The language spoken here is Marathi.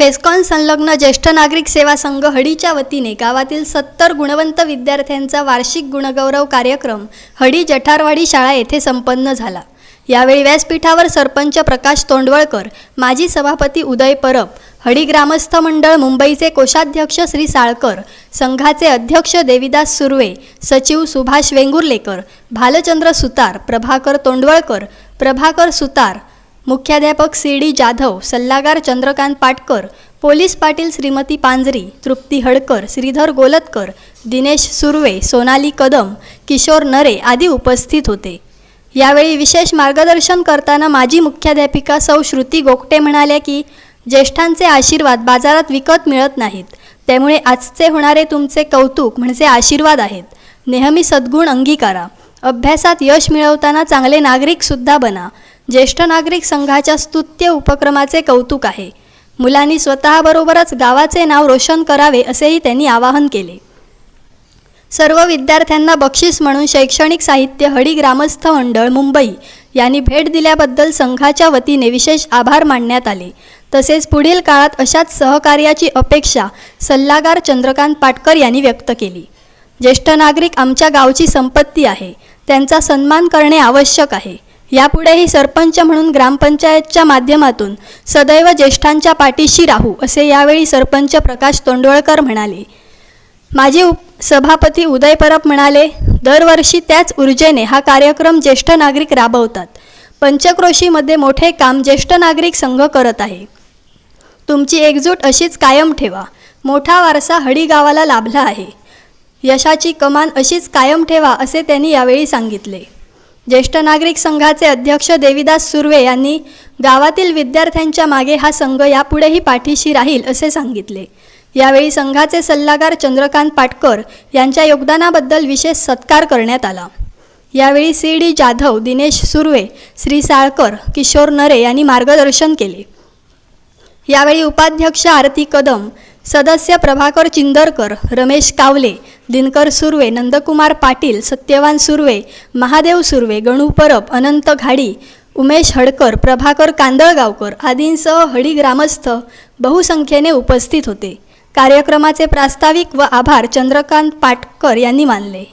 फेस्कॉन संलग्न ज्येष्ठ नागरिक सेवा संघ हडीच्या वतीने गावातील सत्तर गुणवंत विद्यार्थ्यांचा वार्षिक गुणगौरव कार्यक्रम हडी जठारवाडी शाळा येथे संपन्न झाला. यावेळी व्यासपीठावर सरपंच प्रकाश तोंडवळकर माजी सभापती उदय परब हडी ग्रामस्थ मंडळ मुंबईचे कोषाध्यक्ष श्री साळकर संघाचे अध्यक्ष देविदास सुर्वे सचिव सुभाष वेंगुर्लेकर भालचंद्र सुतार प्रभाकर तोंडवळकर प्रभाकर सुतार मुख्याध्यापक सी डी जाधव सल्लागार चंद्रकांत पाटकर पोलीस पाटील श्रीमती पांजरी तृप्ती हडकर श्रीधर गोलतकर दिनेश सुर्वे सोनाली कदम किशोर नरे आदी उपस्थित होते. यावेळी विशेष मार्गदर्शन करताना माजी मुख्याध्यापिका सौ श्रुती गोगटे म्हणाल्या की ज्येष्ठांचे आशीर्वाद बाजारात विकत मिळत नाहीत. त्यामुळे आजचे होणारे तुमचे कौतुक म्हणजे आशीर्वाद आहेत. नेहमी सद्गुण अंगीकारा. अभ्यासात यश मिळवताना चांगले नागरिकसुद्धा बना. ज्येष्ठ नागरिक संघाच्या स्तुत्य उपक्रमाचे कौतुक आहे. मुलांनी स्वतःबरोबरच गावाचे नाव रोशन करावे असेही त्यांनी आवाहन केले. सर्व विद्यार्थ्यांना बक्षीस म्हणून शैक्षणिक साहित्य हडी ग्रामस्थ मंडळ मुंबई यांनी भेट दिल्याबद्दल संघाच्या वतीने विशेष आभार मानण्यात आले. तसेच पुढील काळात अशाच सहकार्याची अपेक्षा सल्लागार चंद्रकांत पाटकर यांनी व्यक्त केली. ज्येष्ठ नागरिक आमच्या गावची संपत्ती आहे. त्यांचा सन्मान करणे आवश्यक आहे. यापुढेही सरपंच म्हणून ग्रामपंचायतच्या माध्यमातून सदैव ज्येष्ठांच्या पाठीशी राहू असे यावेळी सरपंच प्रकाश तोंडवळकर म्हणाले. माजी उप सभापती उदय परब म्हणाले दरवर्षी त्याच ऊर्जेने हा कार्यक्रम ज्येष्ठ नागरिक राबवतात. पंचक्रोशीमध्ये मोठे काम ज्येष्ठ नागरिक संघ करत आहे. तुमची एकजूट अशीच कायम ठेवा. मोठा वारसा हडी गावाला लाभला आहे. यशाची कमान अशीच कायम ठेवा असे त्यांनी यावेळी सांगितले. ज्येष्ठ नागरिक संघाचे अध्यक्ष देविदास सुर्वे यांनी गावातील विद्यार्थ्यांच्या मागे हा संघ यापुढेही पाठीशी राहील असे सांगितले. यावेळी संघाचे सल्लागार चंद्रकांत पाटकर यांच्या योगदानाबद्दल विशेष सत्कार करण्यात आला. यावेळी सी डी जाधव दिनेश सुर्वे श्री साळकर किशोर नरे यांनी मार्गदर्शन केले. यावेळी उपाध्यक्ष आरती कदम सदस्य प्रभाकर चिंदरकर रमेश कावले दिनकर सुर्वे नंदकुमार पाटील सत्यवान सुर्वे महादेव सुर्वे गणू परब अनंत घाडी उमेश हडकर प्रभाकर कांदळगावकर आदींसह हडी ग्रामस्थ बहुसंख्येने उपस्थित होते. कार्यक्रमाचे प्रास्ताविक व आभार चंद्रकांत पाटकर यांनी मानले.